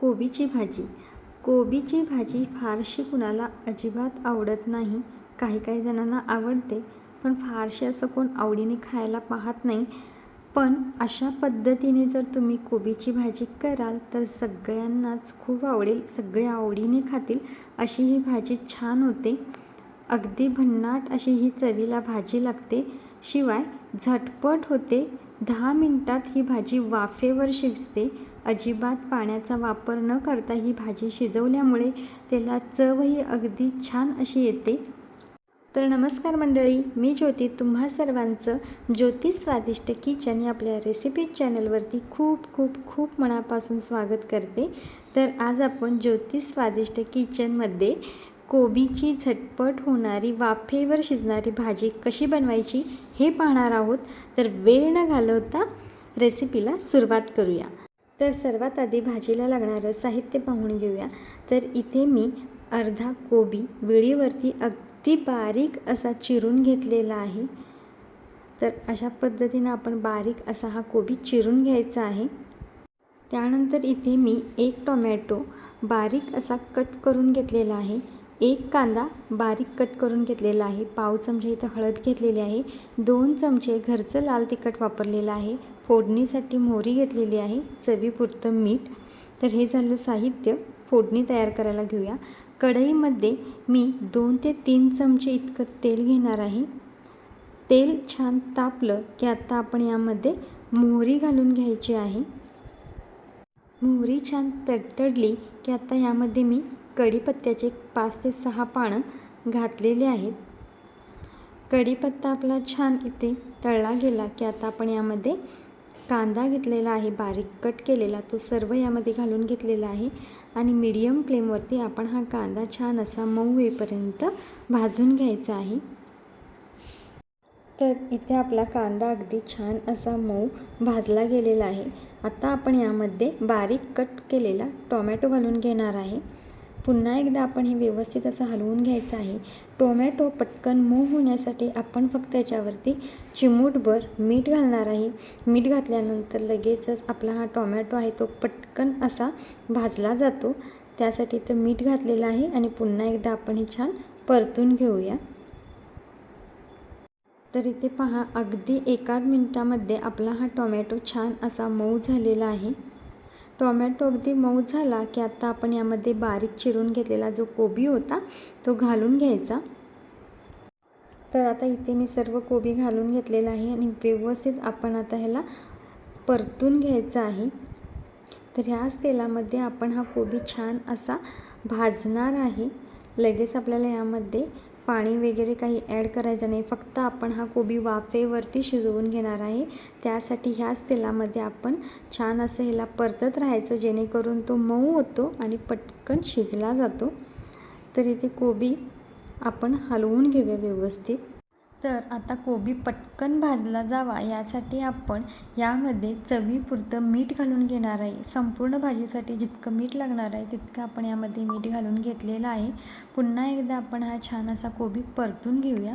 कोबीची भाजी. कोबीची भाजी फारशी कुणाला अजिबात आवडत नाही. काही काही जणांना आवडते पण फारशी असं कोण आवडीने खायला पाहत नाही. पण अशा पद्धतीने जर तुम्ही कोबीची भाजी कराल तर सगळ्यांनाच खूप आवडेल सगळे आवडीने खातील अशी ही भाजी छान होते. अगदी भन्नाट अशी ही चवीला भाजी लागते. शिवाय झटपट होते दहा मिनटात ही भाजी वाफेवर शिजते. अजिबात पाण्याचा वापर न करता ही भाजी शिजवल्यामुळे त्याला चवही अगदी छान अशी येते. तर नमस्कार मंडळी मी ज्योती. तुम्हा सर्वांचं ज्योती स्वादिष्ट किचन या आपल्या रेसिपी चॅनलवरती खूप खूप खूप मनापासून स्वागत करते. तर आज आपण ज्योती स्वादिष्ट किचनमध्ये कोबीची झटपट होणारी वाफेवर शिजणारी भाजी कशी बनवायची हे पाहणार आहोत. तर वेळ न घालवता रेसिपीला सुरुवात करूया. तर सर्वात आधी भाजीला लागणारं साहित्य पाहून घेऊया. तर इथे मी अर्धा कोबी वेळीवरती अगदी बारीक असा चिरून घेतलेला आहे. तर अशा पद्धतीनं आपण बारीक असा हा कोबी चिरून घ्यायचा आहे. त्यानंतर इथे मी एक टोमॅटो बारीक असा कट करून घेतलेला आहे. एक कांदा बारीक कट करून घेतलेला आहे. पाव चमचे इथं हळद घेतलेली आहे. दोन चमचे घरचं लाल तिखट वापरलेलं आहे. फोडणीसाठी मोहरी घेतलेली आहे. चवीपुरतं मीठ. तर हे झालं साहित्य. फोडणी तयार करायला घेऊया. कढईमध्ये मी दोन ते तीन चमचे इतकं तेल घेणार आहे. तेल छान तापलं की आत्ता आपण यामध्ये मोहरी घालून घ्यायची आहे. मोहरी छान तडतडली की आता यामध्ये मी कढीपत्त्याचे पाच ते सहा पानं घातलेले आहेत. कढीपत्ता आपला छान इथे तळला गेला की आता आपण यामध्ये कांदा घेतलेला आहे बारीक कट केलेला तो सर्व यामध्ये घालून घेतलेला आहे. आणि मीडियम फ्लेमवरती आपण हा कांदा छान असा मऊ येईपर्यंत भाजून घ्यायचा आहे. तर इथे आपला कांदा अगदी छान असा मऊ भाजला गेलेला आहे. आता आपण यामध्ये बारीक कट केलेला टोमॅटो घालून घेणार आहे. पुन्हा एकदा आपण हे व्यवस्थित असं हलवून घ्यायचं आहे. टोमॅटो पटकन मऊ होण्यासाठी आपण फक्त याच्यावरती चिमूटभर मीठ घालणार आहे. मीठ घातल्यानंतर लगेचच आपला हा टोमॅटो आहे तो पटकन असा भाजला जातो. त्यासाठी तर मीठ घातलेलं आहे आणि पुन्हा एकदा आपण हे छान परतून घेऊया. तर इथे पहा अगदी एकाच मिनटामध्ये आपला हा टोमॅटो छान असा मऊ झालेला आहे. टोमॅटो अगदी मऊ झाला की आता आपण यामध्ये बारीक चिरून घेतलेला जो कोबी होता तो घालून घ्यायचा. तर आता इथे मी सर्व कोबी घालून घेतलेला आहे आणि व्यवस्थित आपण आता ह्याला परतून घ्यायचा आहे. तर ह्याच तेलामध्ये आपण हा कोबी छान असा भाजणार आहे. लगेच आपल्याला यामध्ये पाणी वगैरे काही ॲड करायचं नाही. फक्त आपण हा कोबी वाफेवरती शिजवून घेणार आहे. त्यासाठी ह्याच तेलामध्ये आपण छान असं ह्याला परतत राहायचं जेणेकरून तो मऊ होतो आणि पटकन शिजला जातो. तर इथे कोबी आपण हलवून घेऊया व्यवस्थित. तर आता कोबी पटकन भाजला जावा यासाठी आपण यामध्ये चवीपुरतं मीठ घालून घेणार आहे. संपूर्ण भाजीसाठी जितकं मीठ लागणार आहे तितकं आपण यामध्ये मीठ घालून घेतलेलं आहे. पुन्हा एकदा आपण हा छान असा कोबी परतून घेऊया.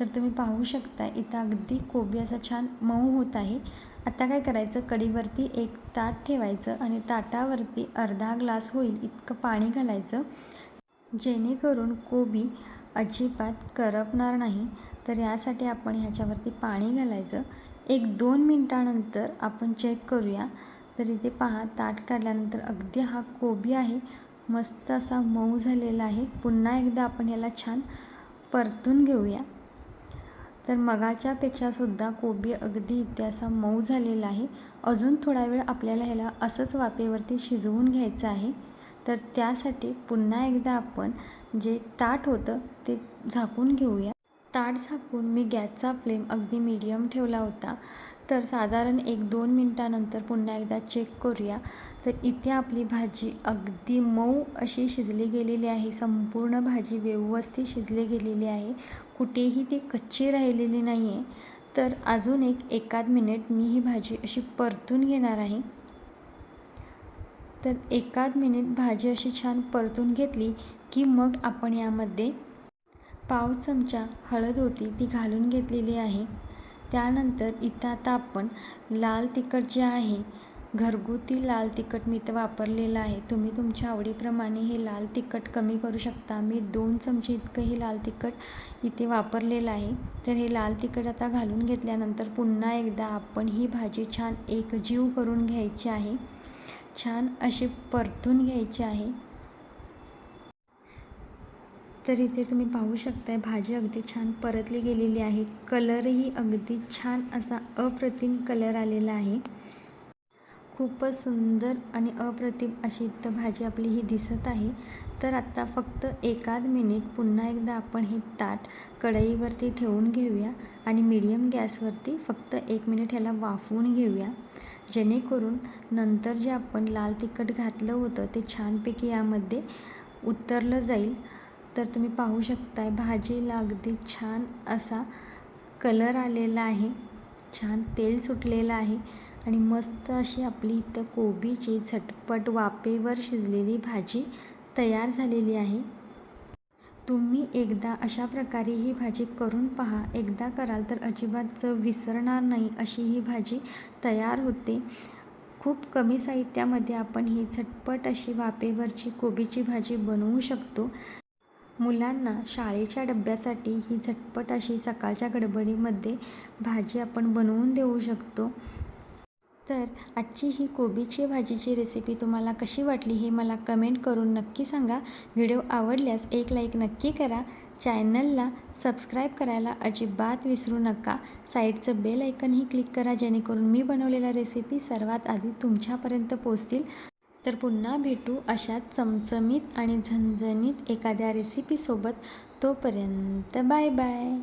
तर तुम्ही पाहू शकता इथं अगदी कोबी असा छान मऊ होत आहे. आता काय करायचं? कढीवरती एक ताट ठेवायचं आणि ताटावरती अर्धा ग्लास होईल इतकं पाणी घालायचं. जेणेकरून कोबी अजिबात करपणार नाही. तर यासाठी आपण ह्याच्यावरती पाणी घालायचं. एक दोन मिनटानंतर आपण चेक करूया. तर इथे पहा ताट काढल्यानंतर अगदी हा कोबी आहे. मस्त असा मऊ झालेला आहे. पुन्हा एकदा आपण याला छान परतून घेऊया. तर मगाच्यापेक्षासुद्धा कोबी अगदी इथे असा मऊ झालेला आहे. अजून थोडा वेळ आपल्याला ह्याला असंच वाफेवरती शिजवून घ्यायचं आहे. तर त्यासाठी पुन्हा एकदा आपण जे ताट होतं ते झाकून घेऊया. ताट झाकून मी गॅसचा फ्लेम अगदी मीडियम ठेवला होता. तर साधारण एक दोन मिनटानंतर पुन्हा एकदा चेक करूया. तर इथे आपली भाजी अगदी मऊ अशी शिजली गेलेली आहे. संपूर्ण भाजी व्यवस्थित शिजली गेलेली आहे. कुठेही ती कच्ची राहिलेली नाही आहे तर अजून एक एकाद मिनिट मी ही भाजी अशी परतून घेणार आहे. तर एकाद मिनिट भाजी अशी छान परतून घेतली की मग आपण यामध्ये पाव चमचा हळद होती ती घालून घेतलेली आहे. त्यानंतर इथं आता आपण लाल तिखट जे आहे घरगुती लाल तिखट मी इथं वापरलेलं आहे. तुम्ही तुमच्या आवडीप्रमाणे हे लाल तिखट कमी करू शकता. मी दोन चमचे इतकं हे लाल तिखट इथे वापरलेलं आहे. तर हे लाल तिखट आता घालून घेतल्यानंतर पुन्हा एकदा आपण ही भाजी छान एकजीव करून घ्यायची आहे. छान अशी परतून घ्यायची आहे. तर इथे तुम्ही पाहू शकताय. भाजी अगदी छान परतली गेलेली आहे. कलरही अगदी छान असा अप्रतिम कलर आलेला आहे. खूपच सुंदर आणि अप्रतिम अशी इथं भाजी आपली ही दिसत आहे. तर आत्ता फक्त एकाद मिनिट पुन्हा एकदा आपण हे ताट कढईवरती ठेवून घेऊया आणि मीडियम गॅसवरती फक्त एक मिनिट ह्याला वाफवून घेऊया. जेणेकरून नंतर जे आपण लाल तिखट घातलं होतं ते छानपैकी यामध्ये उतरलं जाईल. तर तुम्ही पाहू शकताय भाजीला अगदी छान असा कलर आलेला आहे. छान तेल सुटलेलं आहे आणि मस्त अशी आपली इथं कोबीची झटपट वाफेवर शिजलेली भाजी तयार झालेली आहे. तुम्ही एकदा अशा प्रकारे ही भाजी करून पहा. एकदा कराल तर अजिबात चव विसरणार नाही अशी ही भाजी तयार होते. खूप कमी साहित्यामध्ये आपण ही झटपट अशी वापेवरची कोबीची भाजी बनवू शकतो. मुलांना शाळेच्या डब्यासाठी ही झटपट अशी सकाळच्या गडबडीमध्ये भाजी आपण बनवून देऊ शकतो. तर आजची ही कोबीची भाजीची रेसिपी तुम्हाला कशी वाटली हे मला कमेंट करून नक्की सांगा. व्हिडिओ आवडल्यास एक लाईक नक्की करा. चॅनलला सबस्क्राईब करायला अजिबात विसरू नका. साईडचं बेल ऐकनही क्लिक करा जेणेकरून मी बनवलेल्या रेसिपी सर्वात आधी तुमच्यापर्यंत पोचतील तर पुन्हा भेटू अशाच चमचमीत आणि झणझणीत एखाद्या रेसिपीसोबत तोपर्यंत बाय बाय.